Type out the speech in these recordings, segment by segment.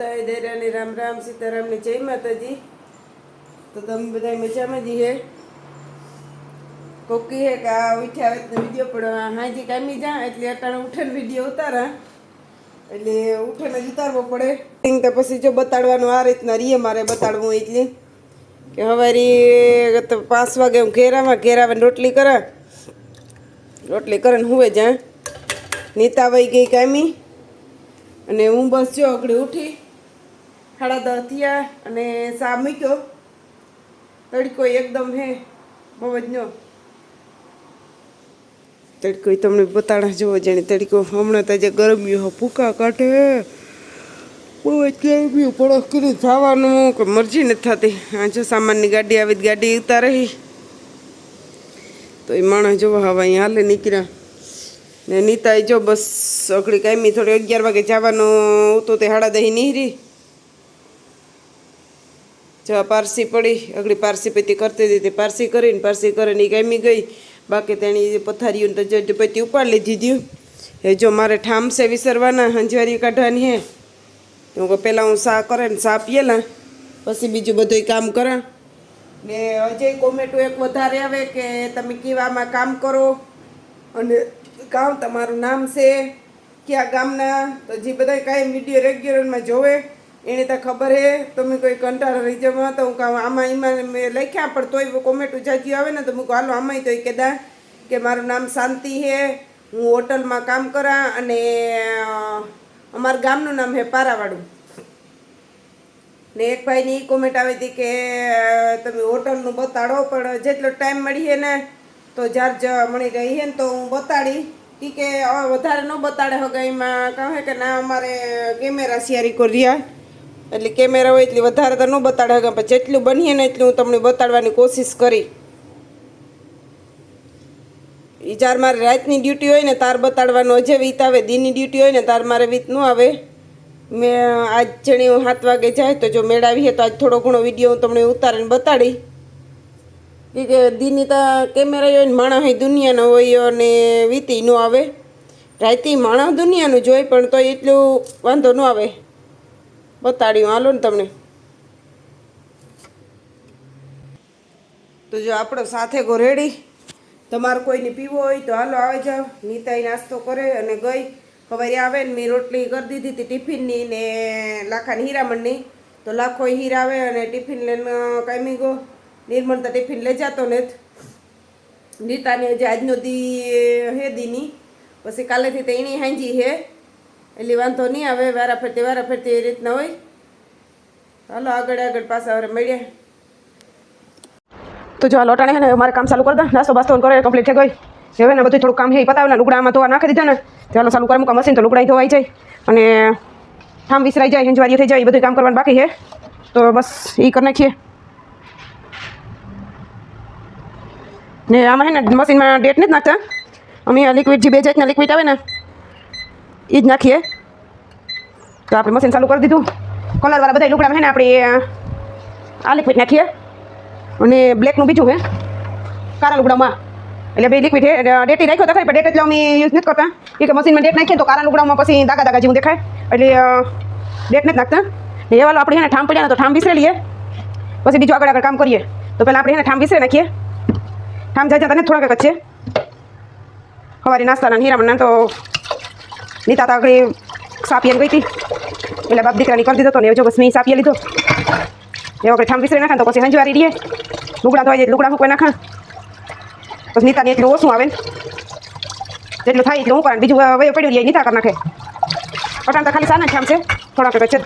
દેરાની રામ રામ, સીતારામની જય માતાજી. તો તમે બધા મજામાં જ હે? કોકી હે કે આ ઉઠ્યા વેતનો વીડિયો પણ હાજી કામી જા, એટલે અટાણે ઉઠેને વીડિયો ઉતારા. એટલે ઉઠેને જ ઉતારવો પડે. તો પછી જો બતાડવાનું આ રીતના રીએ મારે બતાડવું એટલે. કે હવારી તો પાંચ વાગે હું ઘેરામાં ઘેરામાં રોટલી કરા. રોટલી કરે હુવે જા. નીતા વહી ગઈ કામી. અને હું બસ જો આગળ ઉઠી. સાડા દસ થયા અને સા મૂક્યો. તડકો એકદમ હે, બહુ જ નો. તડકો તમને બતાડા જોવો જાણે તડકો હમણાં તો જે ગરમીઓ ભૂકા કાઢે. બહુ જ ગરમીઓ પડો કરી જવાનું કે મરજી નથી થતી. આ જો સામાનની ગાડી આવી તો ગાડી ઉતારે તો એ માણસ જોવો હવે અહીંયા હાલે નીકળ્યા. ને નીતા જો બસ અઘડી કાયમી થોડી અગિયાર વાગે જવાનું હતું તે હાડા દહીં નીહરી. જો પારસી પડી, અગળી પારસી પતી કરતી હતી તે પારસી કરીને પારસી કરીને ઈ ગામી ગઈ. બાકી તેણી પથારીઓને તો જજ પતી ઉપાડી લીધી એ જો મારે ઠામસે વિસરવાના, હંજવારી કાઢવાની હે. હું કહું પહેલાં હું સા કરે ને સા પીએલા, પછી બીજું બધું કામ કરા. ને અજય કોમેટો એક વધારે આવે કે, તમે કેવામાં કામ કરો? અને ગામ તમારું નામ છે? કયા ગામના? તો જે બધા કાંઈ વીડિયો રેગ્યુલરમાં જોવે એને તો ખબર હે, તમે કોઈ કંટાળો રહી જવા તો હું કહું, આમાં એમાં મેં લખ્યા, પણ તોય કોમેન્ટ ઉજાજી આવે ને, તો હું હાલો, આમાંય તોય કહેતા કે મારું નામ શાંતિ હે, હું હોટલમાં કામ કરા અને અમારા ગામનું નામ હે પારાવાડું. ને એક ભાઈની એ કોમેન્ટ આવી હતી કે, તમે હોટલનું બતાડો, પણ જેટલો ટાઈમ મળીએ ને, તો જાર જ મળી ગઈ હે ને, તો હું બતાડી. કે વધારે ન બતાડે હગા, એમાં કહે કે ના, અમારે કેમેરા શિયારી કર્યા. એટલે કેમેરા હોય એટલી વધારે તો ન બતાડે હગે, પણ જેટલું બનીએ ને એટલું હું તમને બતાડવાની કોશિશ કરી. એ જ્યારે મારે રાતની ડ્યુટી હોય ને તાર બતાડવાનું હજે વીત આવે, દિનની ડ્યુટી હોય ને તાર મારે વીત ન આવે. મેં આજ જણી હું સાત વાગે જાય તો જો મેળાવી હે તો આજ થોડો ઘણો વીડિયો હું તમને ઉતારીને બતાડી. કે દીની તો કેમેરા હોય ને માણસ હોય દુનિયાનો હોય અને વીતી ન આવે. રાતે માણસ દુનિયાનું જોઈ પણ તો એટલું વાંધો ન આવે. બતાડ્યું. હાલો ને તમને. તો જો આપણો સાથે ગો રેડી તમારે કોઈને પીવો હોય તો હાલો આવે જાઓ. નીતાઈ નાસ્તો કરે અને ગઈ. સવારે આવે ને મેં રોટલી કરી દીધી હતી ટિફિનની ને લાખાની હીરામણની. તો લાખો હીરા આવે અને ટિફિન લઈને કાંઈ ગો. નિર્મળ તો ટિફિન લઈ જતો ને નીતાને જે આજનો દી હે દીની. પછી કાલેથી તો એની હાંજી હે. એટલે વાંધો નહીં આવે વારા ફરતી વારા ફરતી એ રીતના હોય. હાલો, આગળ આગળ પાછા હવે મળીએ. તો જો આ લોટાણે છે ને મારે કામ ચાલુ કરી દે. નાસ્તો, બાસ્તો કરે કમ્પ્લીટ થઈ ગઈ હવે ને બધું થોડું કામ છે એ પતાવે લુગડામાં ધોવા નાખી દીધા ને. ચાલો ચાલુ કરે મૂકા મશીન તો લુગડા ધોવાઈ જાય. અને ઠામ વિસરાઈ જાય હિંજવારી થઈ જાય, એ બધું કામ કરવાનું બાકી છે. તો બસ એ કરી નાખીએ. ને આમાં છે ને મશીનમાં ડેટ નથી નાખતા. અમે લિક્વિડ જે બે જાતના લિક્વિડ આવે ને એ જ નાખીએ. તો આપણે મશીન ચાલુ કરી દીધું. કલરવાળા બધા લુગડામાં છે ને આપણે આ લિક્વિડ નાખીએ. અને બ્લેકનું બીજું હે. કાળા લુગડામાં. એટલે બે લિક્વિડ હે. ડેટી રાખ્યો તો ખરી, પણ ડેટ એટલે અમે યુઝ નથી કરતા. એ કે મશીનમાં ડેટ નાખીએ તો કાળા લુગડામાં પછી દાગા દાગા જેવું દેખાય. એટલે ડેટ નથી નાખતા. ને એ વાલો આપણે છે ને ઠામ પડ્યા ને તો ઠામ વિસરે લઈએ પછી બીજું આગળ આગળ કામ કરીએ. તો પહેલાં આપણે છે ને ઠામ વિસરે નાખીએ. ઠામ જાય તને થોડાક જ છે. સવારે નાસ્તાના હીરામણ તો નીતા તો આગળ સાપીએ ગઈ હતી. એટલે બાપ દીકરાની કરી દીધો તો ને જો બસ મેં સાપીએ લીધો. એ વખતે ઠામ વિસરી નાખે તો પછી હંજવારી રહીએ લુગડા ધોવાઈ જાય, લુગડા મૂકવા નાખા. પછી નીતાને એટલું ઓછું આવે? ને જેટલું થાય એટલું હું કરે બીજું વયો પડ્યું રહીએ નીતા કરી નાખે. પટાણ તો ખાલી સાના ઠામ છે. થોડાક જ.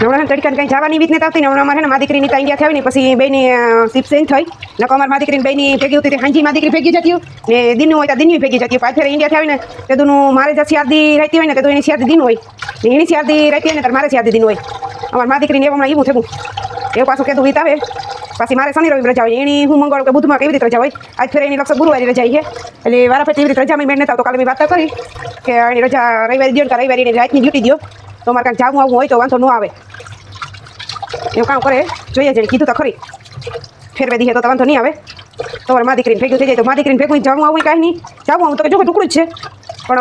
છે હમણાં તડકાને કંઈ જવાની રીત નથી આવતી ને હમણાં અમારે ને, મા દીકરી નીતા ઇન્ડિયા થઈ ને, પછી બેની ચેન્જ થઈ. નકો અમારી માં દીકરીને બેની ભેગી હતી તે હાંજી માં દીકરી ભેગી જતી ને દિન હોય તો દિન ભેગી જતી પાછી ઇન્ડિયા થઈ ને તે દુનું મારે જે શિયારદી રહેતી હોય ને તે તો એની શિયાદી દિન હોય. ને એની શિયારદી રહેતી હોય ને ત્યારે મારે શિયારદી દિન હોય. અમાર મા દીકરીને એવું હમણાં એવું થયું. એવું પાછું કહેતું વીત આવે. પછી મારે શનિ રવિ રજા હોય, એની હું મંગળ કે બુધમાં કેવી રીતે રજા હોય? આજ ફેર એની લક્ષ ગુરુવારી રજા છે. એટલે વારા ફેર એવી રીતે રજા મેં નતા તો કાલે મેં વાત કરી કે એની રજા રવિવારે દો કે રવિવારે એની રાતની ડ્યુટી દો તો મારે કાંઈક જાવું આવવું હોય તો વાંધો ન આવે. એવું કામ કરે, જોઈએ છે કીધું તો ખરી. ફેરવે દીધે તો વાંધો નહીં આવે. તમારે મા દીકરીને ભેગું થઈ જાય તો મા દીકરીને ભેગું જવું આવું કાંઈ નહીં. જવું આવું તો જો ટુકડું જ છે. પણ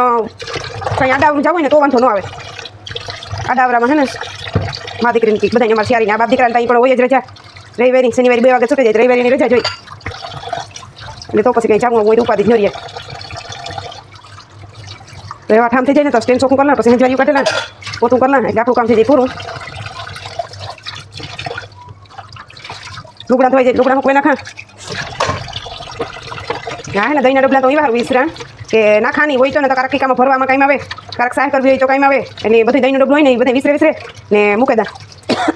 કંઈ આડાવરું જવું ને તો વાંધો ન આવે. આડાવરામાં હે ને, મા દીકરીની બધાને અમારે શિયારીને આ બાપ દીકરાને ત્યાં પણ હોય જ રજા. રવિવારી શનિવારે બે વાગે છૂટી જાય રવિવારીની રજા જોઈ. એટલે તો પછી કંઈ જવું હોય તો ઉપાધિ જ ન રહે. તો ઠામ થઈ જાય ને તો સ્ટેન્ડ ચોખ્ખું કરલા પછી હજારી કાઢેલા પોતું કરલા એટલે આપણું કામ થઈ જાય પૂરું. લુગડા ધોઈ જાય લુગડા મૂકવા નાખા હા હે ને દહીંના ડબલા તો એવા હારું વિસરા કે નાખાની હોય તો ને તો કારક કીકામાં ભરવામાં કાંઈ આવે કારક સાહ કરવી હોય તો કાંઈ આવે એટલે બધી દહીંનું ડબલું હોય ને એ બધા વિસરે વિસરે ને મૂકે દા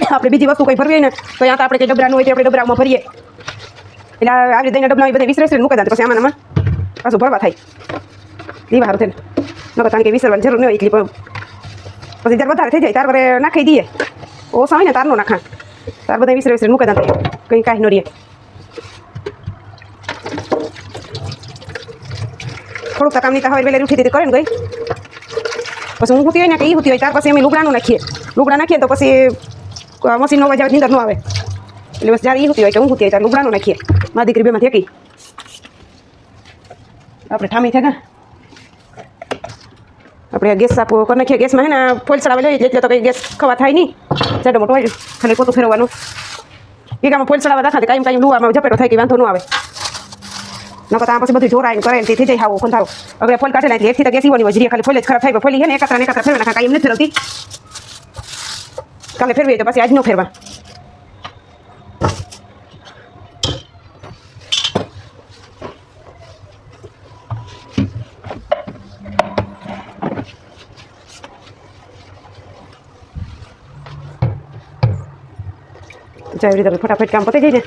આપણે બીજી વસ્તુ કંઈ ભરવી હોય ને તો ત્યાં તો આપણે જે ડબરાનું હોય તો આપણે ડબરામાં ભરીએ એટલે આવી દહીંના ડબલા હોય બધા વિસરે વિસરે મૂકે દા પછી આમાં પાછું ભરવા થાય લેવા સારું થઈને નકર કારણ કે વિસરવાની જરૂર ન હોય એટલી પછી જ્યારે વધારે થઈ જાય તાર વરે નાખી દઈએ ઓછા હોય ને તારનો નાખા તાર બધા વિસરે વિસરે મૂકે દા કંઈ કાંઈ ન રહીએ થોડુંક કામ નહીં હોય વહેલી ઉઠી હતી કરે ને ગઈ પછી હું હોય ને કે એ હોતી હોય ત્યાર પછી અમે લુગડાનું નાખીએ લુગડા નાખીએ તો પછી મશીનનો અવાજ આવે નીંદર ન આવે એટલે બસ જ્યારે એ હોતી હોય કે હું હોતી હોય ત્યારે લુગડાનું નાખીએ મારી દીકરી બેમાંથી એકી આપણે ઠામી થયા આપણે ગેસ આપો કરી નાખીએ ગેસમાં હે ને ફોલ ચડાવી લઈએ એટલે તો કંઈ ગેસ ખવા થાય નહીં જાડો મોટો હોય ખાલી પોતું ફેરવવાનું એ કામ ફોલ ચડાવવા દાખા કાંઈ કાંઈ લુવામાં ઝપેટો થાય કે વાંધો ન આવે. નકર ત્યાં પછી બધું જોરાય કરે ને થઈ જાય હાવું કંધારો હવે ફોલ કાઢે ને એકથી તો ગેસ ઈવાની વજરી ખાલી ફોલ જ ખરાબ થાય ફોલી છે ને, એકત્ર ને એકત્ર ફેરવે નાખા કાંઈ એમ નથી ફેરવતી કાલે ફેરવીએ તો પછી આજ ન ફેરવા ચાલ એવી રીતે ફટાફટ કામ પતી જઈને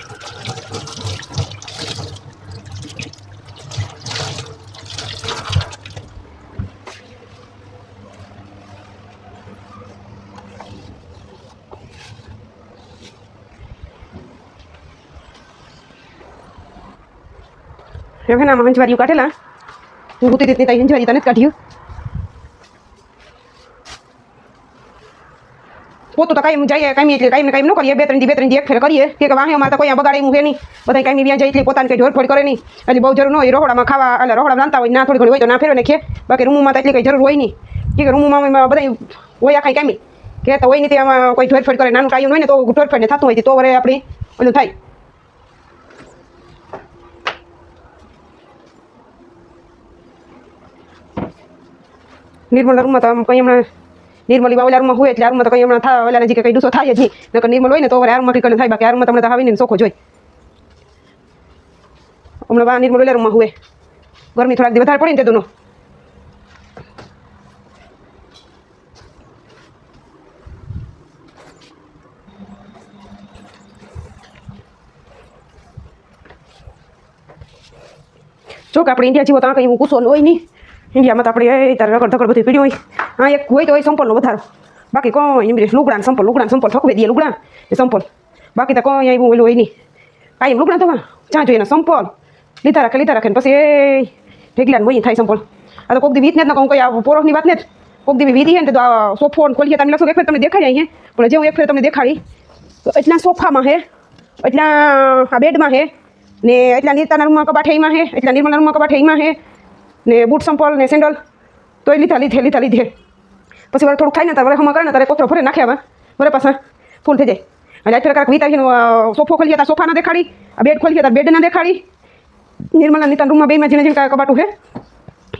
હવે ના હંજવારીઓ કાઢેલા હું ગુતી તારી હંજવારી તને જ કાઢ્યું પોતું તો કાંઈ જઈએ, કાંઈ એટલે ને કાંઈ ન કરીએ. બે ત્રણ દી, બે ત્રણ દી એક ફેર કરીએ. કે વાહે અમારે તો કોઈ બગાડે હું હે નહીં. બધા કાંઈ વ્યાજ જાય એટલે પોતાને કંઈ ઢોરફોડ કરે નહીં. એટલે બહુ જરૂર ન હોય. રોહડામાં ખાવા, એટલે રોહડા રાંધતા હોય, ના થોડી ઘણી હોય તો ના ફેરવે નાખીએ બાકી રૂમમાં તો એટલી કંઈ જરૂર હોય નહીં. કે રૂમમાં બધા હોય આખા કાંઈ. કે તો હોય નહીં આમાં કોઈ ઢોરફોડ કરે, નાનું કાયું હોય ને તો ઢોરફોડ ને થતું હોય તો વરે આપણી ઓલું થાય. નિર્મલ રૂમમાં તો આમ કંઈ હમણાં નિર્મલી રૂમમાં હોય એટલે આ તો કંઈ હમણાં થાય ઓલા નજીક કંઈ ડૂસો થાય જ નહીં. નકર નિર્મલ હોય ને તો આ રૂમમાં કંઈ થાય. બાકી આ તમને તો આવીને સોખો જોઈ હમણાં બા નિર્મલ ઓલા રૂમમાં હોય ગરમી થોડાક વધારે પડી ને તે દુનો. જો કે આપણે ઇન્ડિયા જેવો તો આ કંઈ ગુસ્સો હોય નહીં. ઇન્ડિયામાં તો આપણે એ તારે રગડ ધગડ બધી પીડી હોય. હા, એક હોય તો હોય સંપલનો વધારો. બાકી કોઈ એમ લુગડાને સંપલ લુગડાને સંપલ, ઠકવી દઈએ લુગડા એ સંપલ. બાકી તો કોઈ એવું ઓલું હોય નહીં. કાંઈ લુગડા તો જ્યાં જોઈએ સંપલ. લીધા રાખે લીધા રાખે પછી એ ઢેગલાને મોઈ થાય સંપલ. આ તો કોક દી વીત ને કહું કઈ આ પોરોખની વાત ને જ. કોક દી વીતી હે ને તો આ સોફો ખોલીએ તમે લખો એક ફેર તમને દેખાડી અહીંયા પણ જે હું એક ફેર તમને દેખાડી. તો એટલા સોફામાં હે, એટલા આ બેડમાં હે, ને એટલા નીતાના રૂમમાં કબાટ એમાં હે, એટલા નિર્મલના રૂમમાં કબાટ એમાં હે, ને બૂટ સંપલ ને સેન્ડલ. તો એ લીધા, લીધે લીધા, લીધે. પછી વરે થોડુંક થાય ને તારે હમણાં કરે ને તારે કોથરો ભરે નાખ્યા હવે. વરે પાછા ફૂલ થઈ જાય. એટલે અત્યારે કાંઈક વિતાવીને સોફો ખોલીએ ત્યાં સોફા ના દેખાડી, આ બેડ ખોલીએ ગયા બેડ ના દેખાડી. નિર્મલા નીતા રૂમમાં બેમાં જેને જેને કબાટું હે.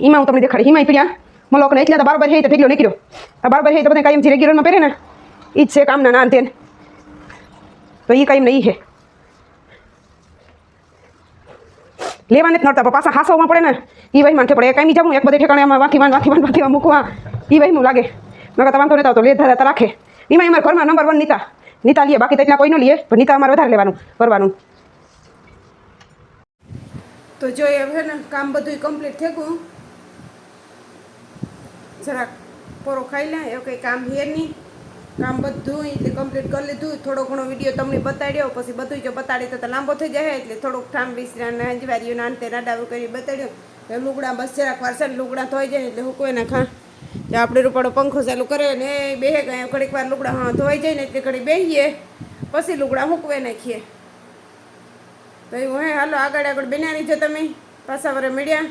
એમાં હું તમને દેખાડી એમાં પીડ્યા. મલોક ને એટલે બાર હે, તો ઢીકલો નીકળ્યો. આ બાર હે તો બધા કાયમ રેગ્યુલરમાં પહેરે ને. એ જ છે કામના ના અંતે તો એ કાંઈ નહીં હે. લેવાને જ નડતા પાછા હાસવમાં પડે ને. એ વહી માથે પડે કાંઈ જવું એક બધે ઠેકાણે આમાં વાંખી વાન વાંખીમાં મૂકવા. એ વહીમાં લાગે. નકર તો વાંધો નથી આવતો લે ધારા તો રાખે. એમાં અમારા ઘરમાં નંબર વન નીતા. નીતા લઈએ બાકી તો એટલા કોઈ ન લઈએ પણ નીતા અમારે વધારે લેવાનું, કરવાનું. તો જો એ છે ને કામ બધું કમ્પ્લીટ થઈ ગયું. જરાક પોરો ખાઈ લે, એવું કંઈ કામ હે નહીં. કામ બધું એટલે કમ્પ્લીટ કરી લીધું. થોડો ઘણો વીડિયો તમને બતાડ્યો, પછી બધું જો બતાડી તો લાંબો થઈ જાય એટલે થોડુંક ઠામ વિસરા હંજવારીઓ નાનતે રાડાવું કરી બતાડ્યું. લુગડા બસ જરાક વાર ને લુગડા ધોઈ જાય, એટલે હું કોઈને ખા જે આપણે રૂપાડો પંખો ચાલુ કરે ને બેહે ગયા ઘડીક વાર લુગડા હા ધોઈ જાય ને એટલે ઘડી બેહીએ, પછી લુગડા મૂકવે નાખીએ. તો એવું હે, હાલો આગળ આગળ બનાવી જો તમે, પાછા વરે મળ્યા.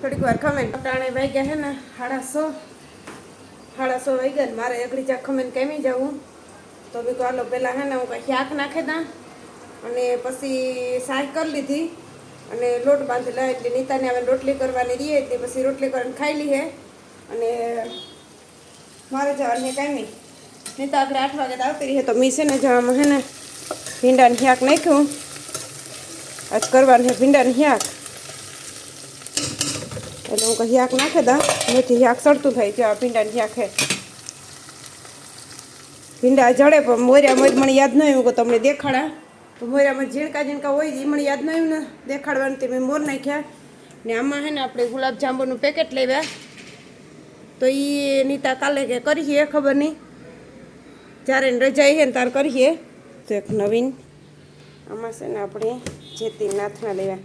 થોડીક વાર ખમે અટાણે વાગ્યા હે ને સાડા સો. સાડા સો વાગ્યા ને, મારે એકડી ચા ખમે કેમી જવું તો બી હાલો પહેલાં હે ને, હું કાંઈ શાક નાખે દા અને પછી શાક કરી લીધી. અને લોટ બાંધેલા, એટલે નીતાને હવે રોટલી કરવાની રહીએ એટલે પછી રોટલી કરીને ખાઈ લઈએ અને મારે જવાની કાંઈ નહીં. નીતા આપણે આઠ વાગે તો આવતી રહીએ. તો મી છે ને જવામાં હે ને ભીંડાનું શાક નાખ્યું. આજ કરવાનું છે ભીંડાનું શાક. એટલે હું કહી શાક નાખે દા. મેથી શાક સડતું થાય છે આ ભીંડાનું શાક હે ભીંડા જડે પણ મોર્યા મોર મને યાદ ન આવ્યું કે તમને દેખાડા. તો મોર્યામાં ઝીણકા ઝીણકા હોય એ મને યાદ ન આવ્યું ને. દેખાડવાનું તે મેં મોર નાખ્યા. ને આમાં હે ને આપણે ગુલાબ જાંબુનું પેકેટ લેવ્યા તો એ નીતા કાલે કે કરીએ ખબર નહીં. જ્યારે રજાઈ છે તાર કરીએ તો એક નવીન આમાં છે ને આપણે જેતીનના હાથના લેવા.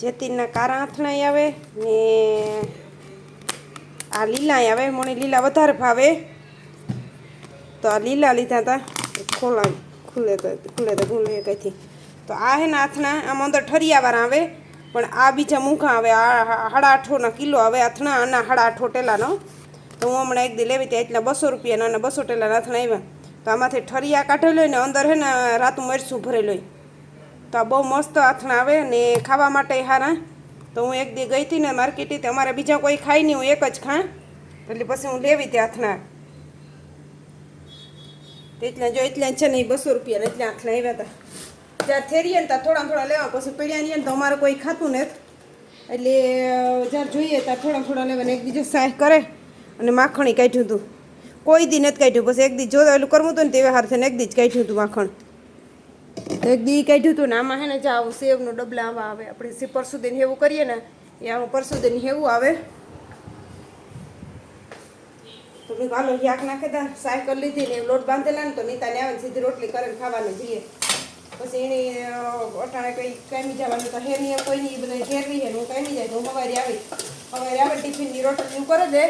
જેતીનના કારા હાથના આવે ને આ લીલા આવે મને લીલા વધારે ભાવે. તો આ લીલા લીધા હતા ખોલા ખુલે તો ખુલે તો ખુલે કંઈથી. તો આ હે ને આથણા આમાં અંદર ઠરિયાવાળા આવે, પણ આ બીજા મૂંઘા આવે, આ સાડા આઠોના કિલો આવે આથણા આના સાડા આઠો ટેલાનો. તો હું હમણાં એક દી લેવી ત્યાં એટલા બસો રૂપિયાના અને બસો ટેલા આથણા આવ્યા. તો આમાંથી ઠરિયા કાઢેલો ને અંદર હે ને રાતું મરચું ભરેલું તો આ બહુ મસ્ત આથણા આવે ને ખાવા માટે સારા તો હું એક દી ગઈ હતી ને માર્કેટે તે અમારે બીજા કોઈ ખાય નહીં, હું એક જ ખાં. એટલે પછી હું લેવી ત્યાં આથણા એટલા જો એટલા છે ને એ બસો રૂપિયા એટલે આથણા આવ્યા હતા જ્યારે થેરીએ ને ત્યાં થોડા થોડા લેવા, પછી પીડ્યા નહીં તો અમારે કોઈ ખાતું ને એટલે જ્યારે જોઈએ ત્યાં થોડા થોડા લેવાને એકબીજો સહાય કરે. અને માખણી કાઢ્યું હતું કોઈ દી નથી કાઢ્યું. પછી એક દી જો એટલું કરવું હતું ને તેવા હાર એક દી જ કાઢ્યું હતું માખણ. તો એક દી કાઢ્યું હતું ને આમાં હે ને જે આવું સેવનું ડબલા આવા આવે. આપણે સે પરસુદીન કરીએ ને, એ આમાં પરસુદીન હેવું આવે. તો મેં હાલો શાક નાખે તા સાય લીધી ને લોટ બાંધેલા ને તો નીતાને આવે ને સીધી રોટલી કરીને ખાવાની જઈએ. પછી એની અટાણે કંઈ કામી જવાનું તો હેર નહીં કોઈ નહીં બધા ઘેર નહીં હું કામી જાય હું સવારે આવી સવારે આવે, ટિફિનની રોટલી હું કરે દે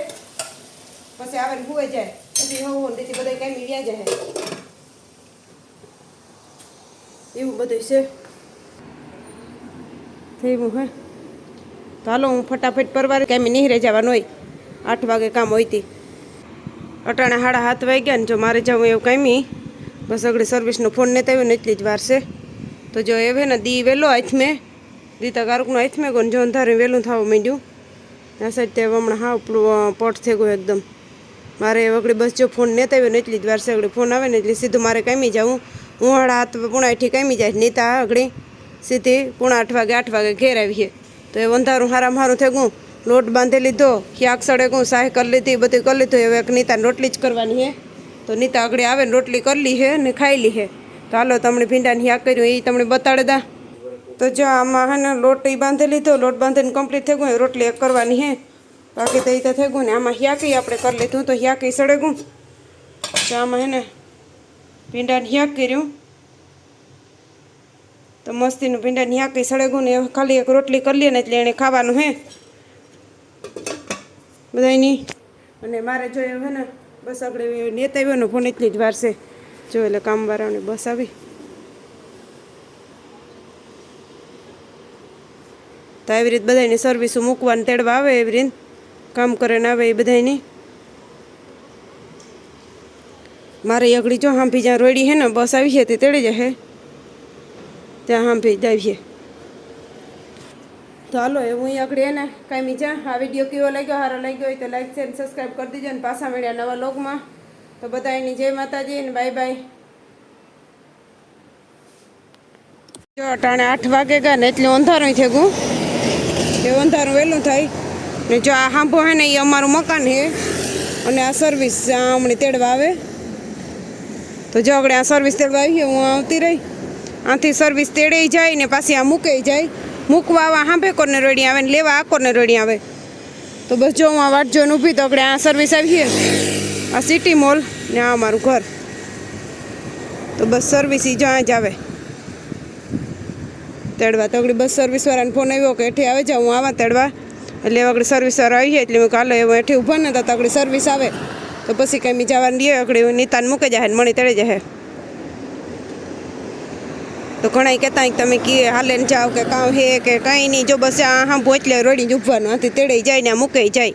પછી આવે ને હુએ જાય પછી હું તેથી બધા કામી મીડિયા જાય એવું બધું છે. થયું હે? તો હાલો હું ફટાફટ પરવારે કામી નહીં જવાનું હોય. આઠ વાગે કામ હોય તી. અટાણે સાડા હાથ વાગ્યા ને જો મારે જવું એવું કાંઈ બસ અગડી સર્વિસનો ફોન નહીં આવ્યો ને એટલી જ વાર છે. તો જો એ ને દી વહેલો હાથ મેં દીતા કારુકનો હાથ મેં ગયો જો અંધારે વહેલું થવું માંડ્યું. આ સાઈડ તે હમણાં હા પોટ થઈ ગયું એકદમ. મારે વગડી બસ જો ફોન નેતા આવ્યો ને એટલી જ વાર છે અગડી ફોન આવે ને એટલે સીધું મારે કામી જાઉં. હું હાડા હાથ પૂણા આઠી કામી જાય, નીતા અગડી સીધી પૂણા આઠ વાગે આઠ વાગે ઘેર આવીએ. તો એ અંધારું હારામ હારું થઈ ગયું. લોટ બાંધી લીધો, ક્યાંક સડે ગું સાહે કરી લીધી બધું કરી લીધું. હવે એક નીતાને રોટલી જ કરવાની હે. તો નીતા આગળ આવે ને રોટલી કરી છે ને ખાઈ લી છે તો હાલો, તમને ભીંડાને શાક કર્યું, એ તમને બતાડે દા. તો જો આમાં હે ને લોટ એ બાંધી લીધો, લોટ બાંધીને કમ્પ્લીટ થઈ ગયું, રોટલી એક કરવાની છે બાકી તો એ તો થઈ ગયું ને. આમાં હ્યાકી આપણે કરી લીધું તો હ્યાકી સડે ગયું તો આમાં હે ને ભીંડાને હ્યાક કર્યું તો મસ્તીનું ભીંડાને હ્યાકી સડે ગયું ને ખાલી એક રોટલી કરી લઈએ ને એટલે એને ખાવાનું હે. બધાની અને મારે જોયું હે ને બસ આપણે નેતા આવ્યો ને ફોન એટલી જ વાર છે. જો એટલે કામવાળાને બસ આવી. તો આવી રીતે બધાની સર્વિસો મૂકવાને તેડવા આવે એવી રીતે. કામ કરીને આવે એ બધાની મારે અગડી જો હાંભી જ્યાં રોડી હે ને, બસ આવી છે, તે તેડી જશે ત્યાં હાંભી જાવીએ. તો હાલો એ હું આગળ એને કાંઈ જા. આ વીડિયો કેવો લાગ્યો, સારો લાગ્યો હોય તો લાઈક છે સબસ્ક્રાઈબ કરી દીજો ને પાછા મળ્યા નવા લોગમાં તો બધા એની જય માતાજી ને બાય બાય જો અટાણે આઠ વાગે ગયા ને, એટલે અંધારું થઈ ગયું. એ અંધારું વહેલું થાય. ને જો આ હાંભો હે ને એ અમારું મકાન છે અને આ સર્વિસ આ હમણાં તેડવા આવે. તો જો આગળ આ સર્વિસ તેડવા આવીએ, હું આવતી રહી. આથી સર્વિસ તેડે જાય ને પાછી આ મૂકે જાય. મૂકવા આવા હાંભે કોને રેડી આવે ને લેવા આ કોને રેડી આવે. તો બસ જો હું આ વાટ જોઈને ઊભી તો આપણે આ સર્વિસ આવીએ. આ સિટી મોલ ને આ અમારું ઘર. તો બસ સર્વિસ ઈ જો જ આવે. તેડવા તો આગળ બસ સર્વિસવાળાને ફોન આવ્યો કે એઠી આવે જાઉં હું આવા તેડવા. એટલે આગળ સર્વિસવાળા આવીએ એટલે મેં કાલે હું એઠી ઊભા ને તો આગળ સર્વિસ આવે. તો પછી કંઈ જવાનું લઈએ આગળ નિતાન મૂકી જાય મણી તેડી જાય તો ઘણા કહેતા તમે કે હાલે જાઓ કે કાં હે કે કાંઈ નહીં. જો બસ આ હા ભોચલે રડીને ઊભવાનું, આથી તેડાઈ જાય ને મૂકાઈ જાય.